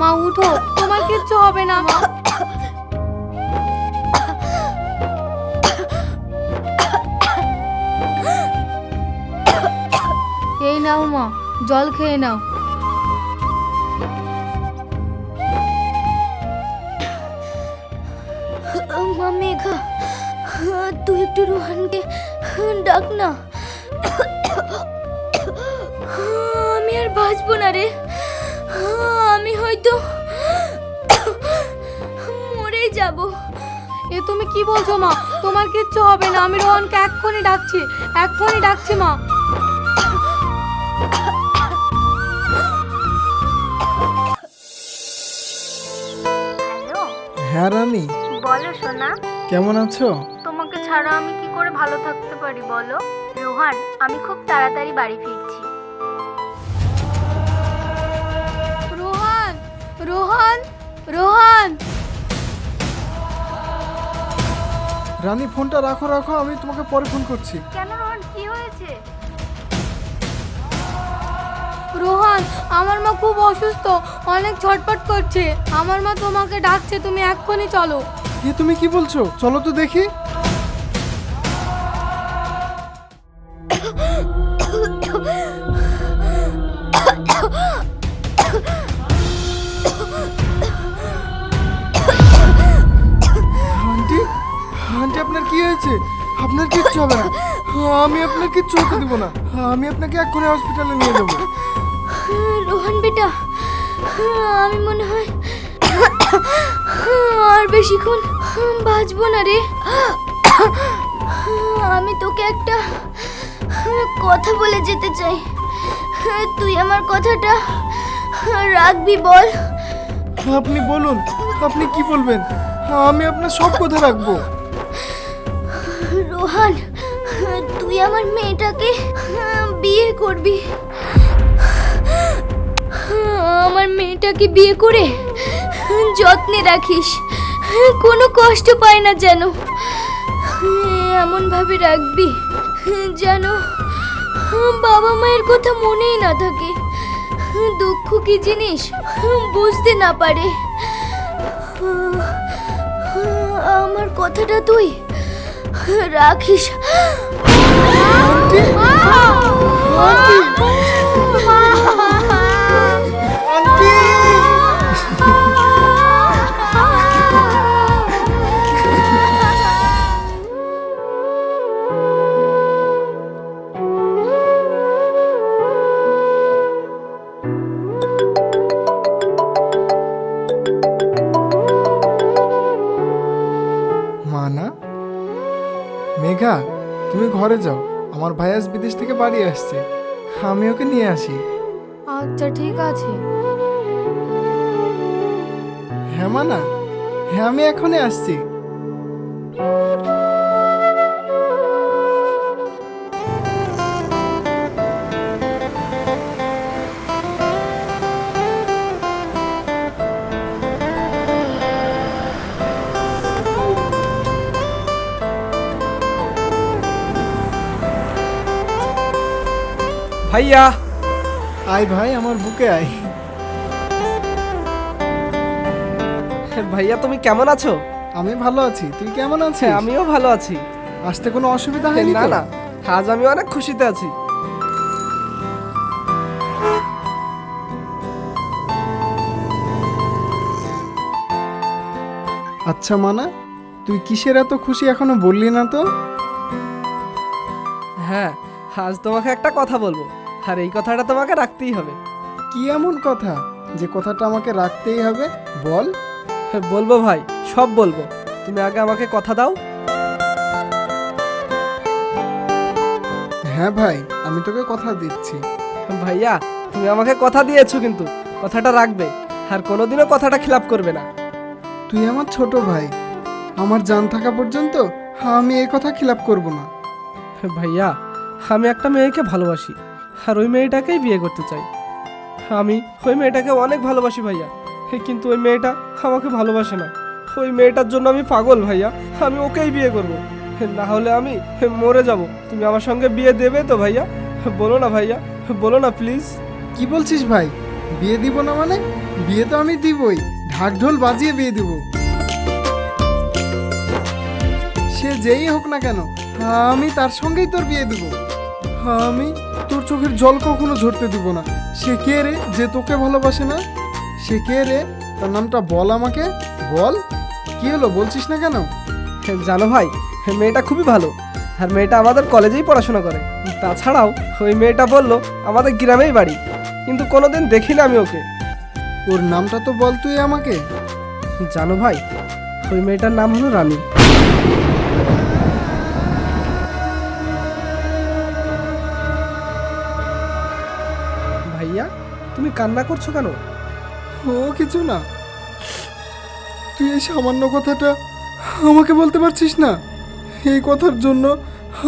মা, উঠো। তোমার কিচ্ছু হবে না, মা। এই নাও, মা, জল খেয়ে নাও। মা, মেঘা, তুই একটু রোহানকে ডাক না। আমি আর বাঁচবো না রে। আমি হয়তো মরেই যাব। এ তুমি কি বলছো মা? তোমার কিচ্ছু হবে না। আমি রোহনকে এক্ষুনি ডাকছি। এক্ষুনি ডাকছি মা। হ্যাঁ রানী। বলো সোনা। কেমন আছো? তোমাকে ছাড়া আমি কি করে ভালো থাকতে পারি বলো? রোহান আমি খুব তাড়াতাড়ি বাড়ি ফিরছি। রানী ফোনটা রাখো রাখো আমি তোমাকে পরে ফোন করছি। কেন রোহন কি হয়েছে? রোহন আমার মা খুব অসুস্থ অনেক ছটপট করছে। আমার মা তোমাকে ডাকছে তুমি এক্ষুনি চলো। এ তুমি কি বলছো? চলো তো দেখি। হবে না। আমি আপনার কিচ্ছু হতে দিব না। আমি আপনাকে এক্ষুনি হসপিটালে নিয়ে যাব। রোহান বেটা আমি মনে হয় আর বেশিক্ষণ বাঁচবো না রে। আমি তোকে একটা কথা বলে যেতে চাই। তুই আমার কথাটা রাখবি বল। আপনি বলুন আপনি কি বলবেন? আমি আপনার সব কথা রাখব। রোহান তুই আমার মেয়েটাকে বিয়ে করবি। আমার মেয়েটাকে বিয়ে করে যত্নে রাখিস। কোনো কষ্ট পায় না যেন। এমন ভাবে রাখবি যেন বাবা মায়ের কথা মনেই না থাকে। দুঃখ কি জিনিস? বুঝতে না পারে। আমার কথাটা তুই রাখিস। আন্টি আন্টি মানা মেঘা তুমি ঘরে যাও। আমার ভাই আজ বিদেশ থেকে বাড়ি আসছে। আমি ওকে নিয়ে আসি। আচ্ছা ঠিক আছে। হ্যাঁ মানা। হ্যাঁ আমি এখনই আসছি। ভাইয়া। আয় ভাই আমার বুকে আয়। ভাইয়া তুমি কেমন আছো? আমি ভালো আছি তুই কেমন আছিস? হ্যাঁ আমিও ভালো আছি। আসতে কোনো অসুবিধা হয়নি না না আজ আমি অনেক খুশিতে আছি। আচ্ছা মানা তুই কিসের এত খুশি এখনও বললি না তো? হ্যাঁ আজ তোমাকে একটা কথা বলব। আর এই কথাটা তোমাকে রাখতেই হবে। কি এমন কথা? যে কথাটা আমাকে রাখতেই হবে বল। হ্যাঁ, বলব ভাই সব বলব। তুমি আগে আমাকে কথা দাও। হ্যাঁ ভাই আমি তোকে কথা দিচ্ছি। ভাইয়া তুমি আমাকে কথা দিয়েছ কিন্তু কথাটা রাখবে। আর কোনোদিনও কথাটা খিলাপ করবে না। তুই আমার ছোট ভাই আমার জান থাকা পর্যন্ত আমি এই কথা খিলাপ করব না। ভাইয়া আমি একটা মেয়েকে ভালোবাসি। আর ওই মেয়েটাকেই বিয়ে করতে চাই। আমি ওই মেয়েটাকে অনেক ভালোবাসি ভাইয়া। কিন্তু ওই মেয়েটা আমাকে ভালোবাসে না। ওই মেয়েটার জন্য আমি পাগল ভাইয়া। আমি ওকেই বিয়ে করব। না হলে আমি মরে যাব। তুমি আমার সঙ্গে বিয়ে দেবে তো ভাইয়া? বলো না ভাইয়া। বলো না প্লিজ। কি বলছিস ভাই? বিয়ে দিব না মানে? বিয়ে তো আমি দিবই। ঢাক ঢোল বাজিয়ে বিয়ে দিব। সে যেই হোক না কেন, আমি তার সঙ্গেই তোর বিয়ে দিব। আমি তোর চোখের জল কখনো ঝরতে দিব না। সে কে রে যে তোকে ভালোবাসে না? সে কে রে? তার নামটা বল আমাকে। বল? কি হলো বলছিস না কেন? জানো ভাই মেয়েটা খুবই ভালো। আর মেয়েটা আমাদের কলেজেই পড়াশোনা করে। তাছাড়াও ওই মেয়েটা বলল আমাদের গ্রামেই বাড়ি। কিন্তু কোনোদিন দেখি না আমি ওকে। ওর নামটা তো বল তুই আমাকে। জানো ভাই ওই মেয়েটার নাম হলো রানী। ভাইয়া, তুমি কান্না করছ কেন? ও, কিছু না। তুই এই সামান্য কথাটা আমাকে বলতে পারছিস না? এই কথার জন্য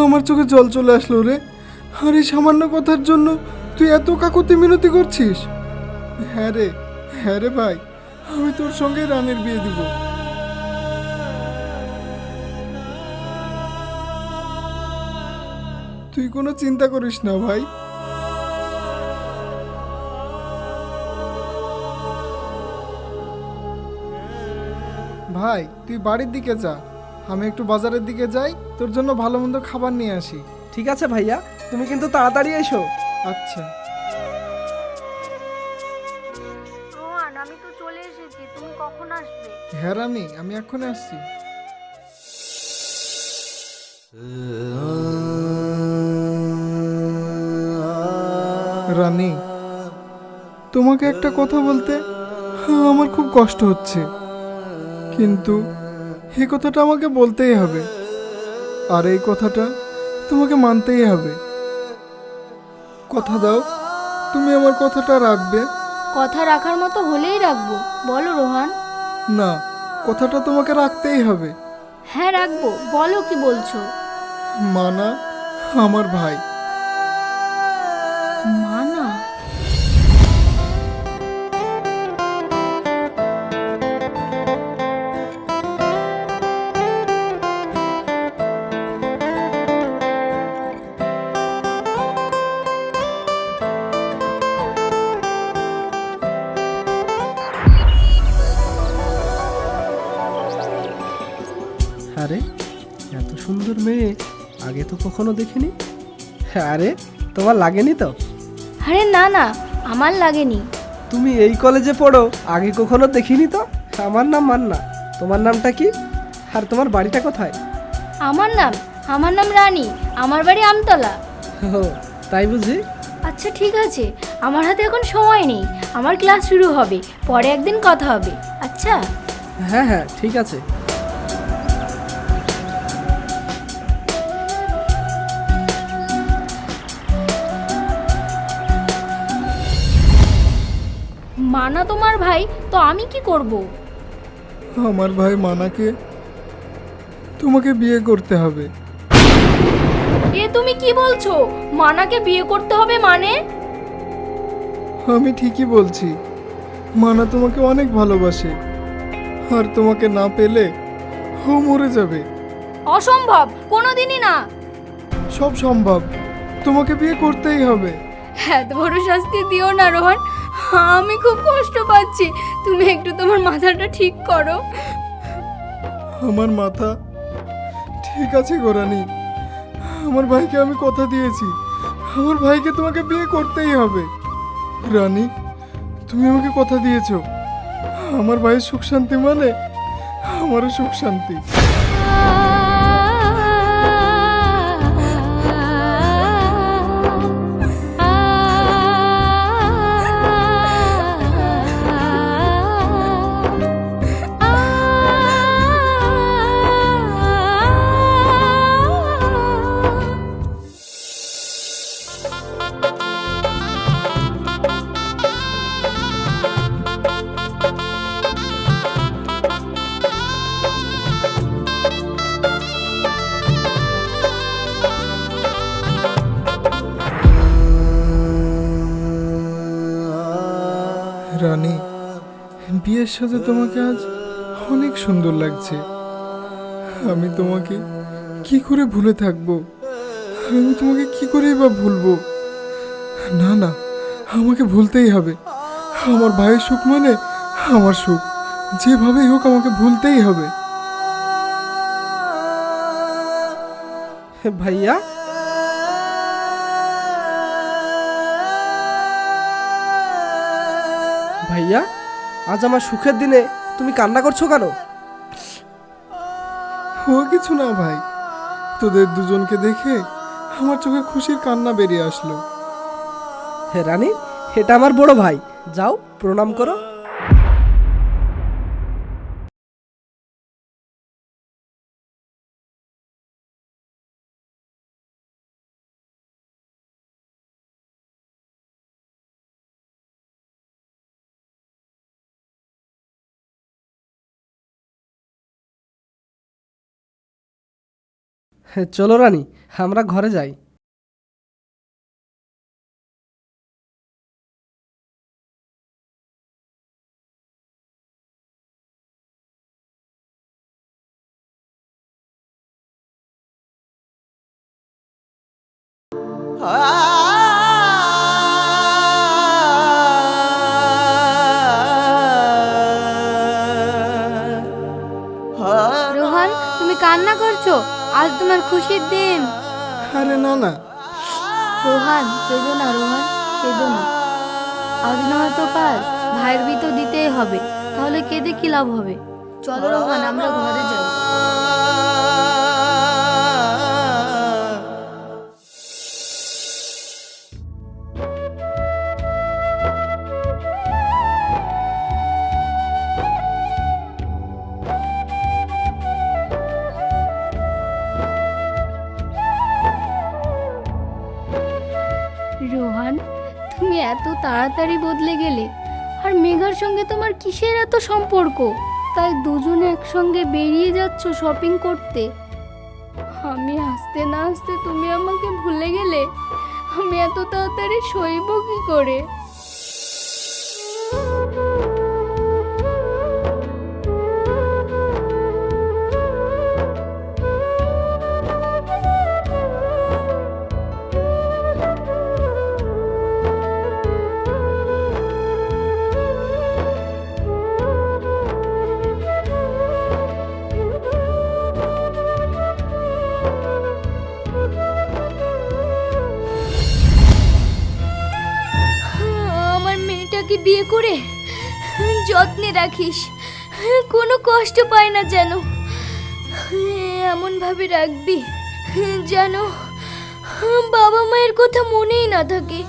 আমার চোখে জল চলে আসলো রে। আর এই সামান্য কথার জন্য তুই এত কাকুতি মিনতি করছিস? হ্যাঁ রে হ্যাঁ রে ভাই, আমি তোর সঙ্গে রানের বিয়ে দিব। তুই কোনো চিন্তা করিস না ভাই। ভাই তুই বাড়ির দিকে যা। আমি একটু বাজারের দিকে যাই তোর জন্য ভালো মন্দ খাবার নিয়ে আসি। ঠিক আছে ভাইয়া তুমি কিন্তু তাড়াতাড়ি এসো। আচ্ছা। রোহান আমি তো চলে এসেছি তুমি কখন আসবে? হ্যাঁ রানি আমি এক্ষুনি আসছি। রানী তোমাকে একটা কথা বলতে আমার খুব কষ্ট হচ্ছে। কিন্তু এই কথাটা আমাকে বলতেই হবে। আর এই কথাটা তোমাকে মানতেই হবে। কথা দাও তুমি আমার কথাটা রাখবে? কথা রাখার মতো হলেই রাখব। বলো রোহান। না কথাটা তোমাকে রাখতেই হবে। হ্যাঁ রাখব। বলো কি বলছো? মানা আমার ভাই। মা কখনো দেখিনি? আরে তোমার লাগেনি তো? আরে না না আমার লাগেনি। তুমি এই কলেজে পড়ো আগে কখনো দেখিনি তো? আমার নাম মান্না। তোমার নামটা কি? আর তোমার বাড়িটা কোথায়? আমার নাম আমার নাম রানী আমার বাড়ি আমতলা। ও তাই বুঝি? আচ্ছা ঠিক আছে। আমার হাতে এখন সময় নেই। আমার ক্লাস শুরু হবে পরে একদিন কথা হবে। আচ্ছা? হ্যাঁ হ্যাঁ ঠিক আছে। মানা তোমার ভাই তো আমি কি করব? আমার ভাই মানাকে তোমাকে বিয়ে করতে হবে। এ তুমি কি বলছো? মানাকে বিয়ে করতে হবে মানে? আমি ঠিকই বলছি। মানা তোমাকে অনেক ভালোবাসে। আর তোমাকে না পেলে ও মরে যাবে। অসম্ভব কোনোদিনই না। সব সম্ভব। তোমাকে বিয়ে করতেই হবে। এত বড় শাস্তি দিও না রোহন। আমি খুব কষ্ট পাচ্ছি। তুমি একটু তোমার মাথাটা ঠিক করো। আমার মাথা ঠিক আছে গোরানি। আমার ভাইকে আমি কথা দিয়েছি। আমার ভাইকে তোমাকে বিয়ে করতেই হবে। রানী, তুমি আমাকে কথা দিয়েছ। আমার ভাইয়ের সুখ শান্তি মানে আমারও সুখ শান্তি। সাথে তোমাকে আজ অনেক সুন্দর লাগছে। আমি তোমাকে কি করে ভুলে থাকব? আমি তোমাকে কি করে বা ভুলবো? না না, আমাকে ভুলতেই হবে। আমার ভাইয়ের সুখ মানে আমার সুখ। যেভাবেই হোক আমাকে ভুলতেই হবে। ভাইয়া? ভাইয়া? আজ আমার সুখের দিনে তুমি কান্না করছ কেন? ও কিছু না ভাই। তোদের দুজনকে দেখে আমার চোখে খুশির কান্না বেরিয়ে আসলো। হে রানী এটা আমার বড় ভাই। যাও প্রণাম করো। চলো রানী আমরা ঘরে যাই। রোহান কেঁদো না রোহান কেঁদো না আজ না হয়তো কাল, ভাইয়ের তো দিতেই হবে, তাহলে কেঁদে কি লাভ হবে? চলো রোহান, আমরা ঘরে যাই। রোহান, তুমি এত তাড়াতাড়ি বদলে গেলে, আর মেঘার সঙ্গে তোমার কিসের এত সম্পর্ক? তাই দুজন একসঙ্গে বেরিয়ে যাচ্ছ শপিং করতে। আমি আসতে না আসতে তুমি আমাকে ভুলে গেলে? আমি এত তাড়াতাড়ি সইব কি করে? যত্নে রাখিস। কোনো কষ্ট পায় না যেন। এমনভাবে রাখবি যেন বাবা মায়ের কথা মনেই না থাকে।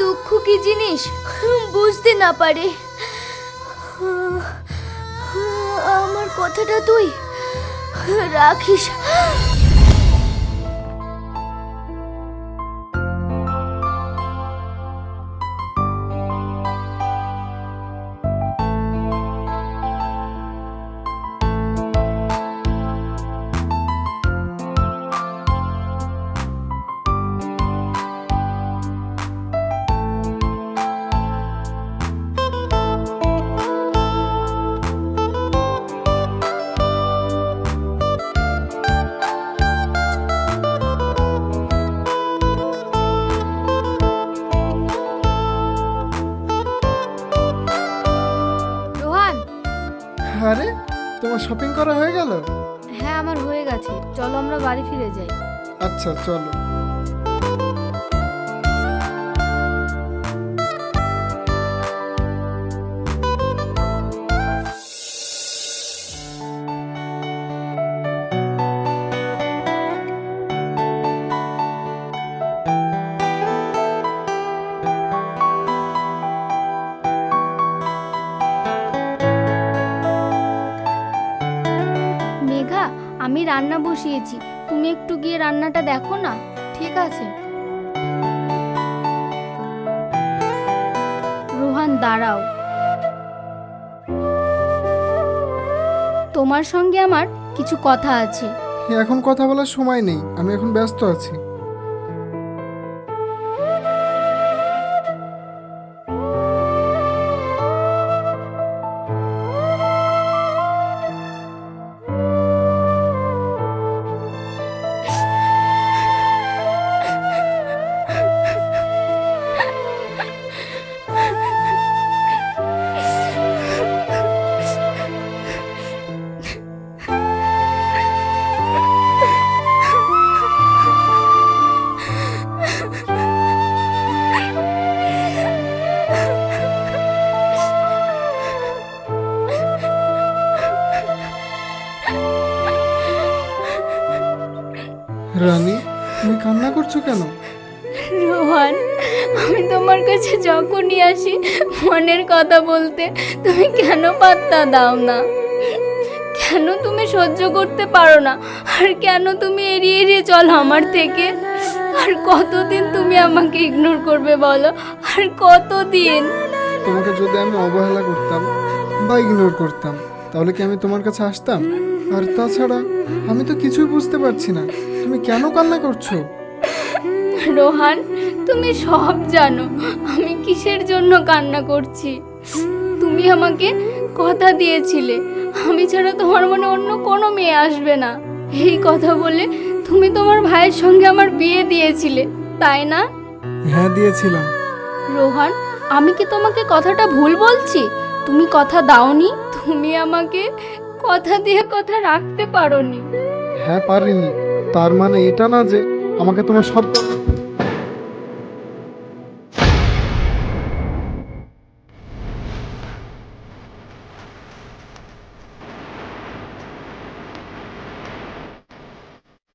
দুঃখ কি জিনিস? বুঝতে না পারে। আমার কথাটা তুই রাখিস। করা হয়ে গেল? হ্যাঁ আমার হয়ে গেছে। চলো আমরা বাড়ি ফিরে যাই। আচ্ছা চলো। বসিয়েছি। তুমি একটু গিয়ে রান্নাটা দেখো না? ঠিক আছে। রোহান, দাঁড়াও। তোমার সঙ্গে আমার কিছু কথা আছে। এখন কথা বলার সময় নেই। আমি এখন ব্যস্ত আছি। মনের কথা বলতে তুমি কেন পাত্তা দাও না? কেন তুমি সহ্য করতে পারো না? আর কেন তুমি এড়িয়ে এড়িয়ে চলো আমার থেকে? আর কতদিন তুমি আমাকে ইগনোর করবে বলো? আর কতদিন? তোমাকে যদি আমি অবহেলা করতাম বা ইগনোর করতাম, তাহলে কি আমি তোমার কাছে আসতাম? আর তাছাড়া, আমি তো কিছুই বুঝতে পারছি না। তুমি কেন কান্না করছ? রোহান তুমি সব জানো। আমি কিসের জন্য কান্না করছি? তুমি আমাকে কথা দিয়েছিলে। আমি ছাড়া তোমার মনে অন্য কোনো মেয়ে আসবে না। এই কথা বলে তুমি তোমার ভাইয়ের সঙ্গে আমার বিয়ে দিয়েছিলে তাই না? হ্যাঁ দিয়েছিলাম। রোহান আমি কি তোমাকে কথাটা ভুল বলছি? তুমি কথা দাওনি? তুমি আমাকে কথা দিয়ে কথা রাখতে পারোনি। হ্যাঁ পারিনি। তার মানে এটা না যে আমাকে তোমার সব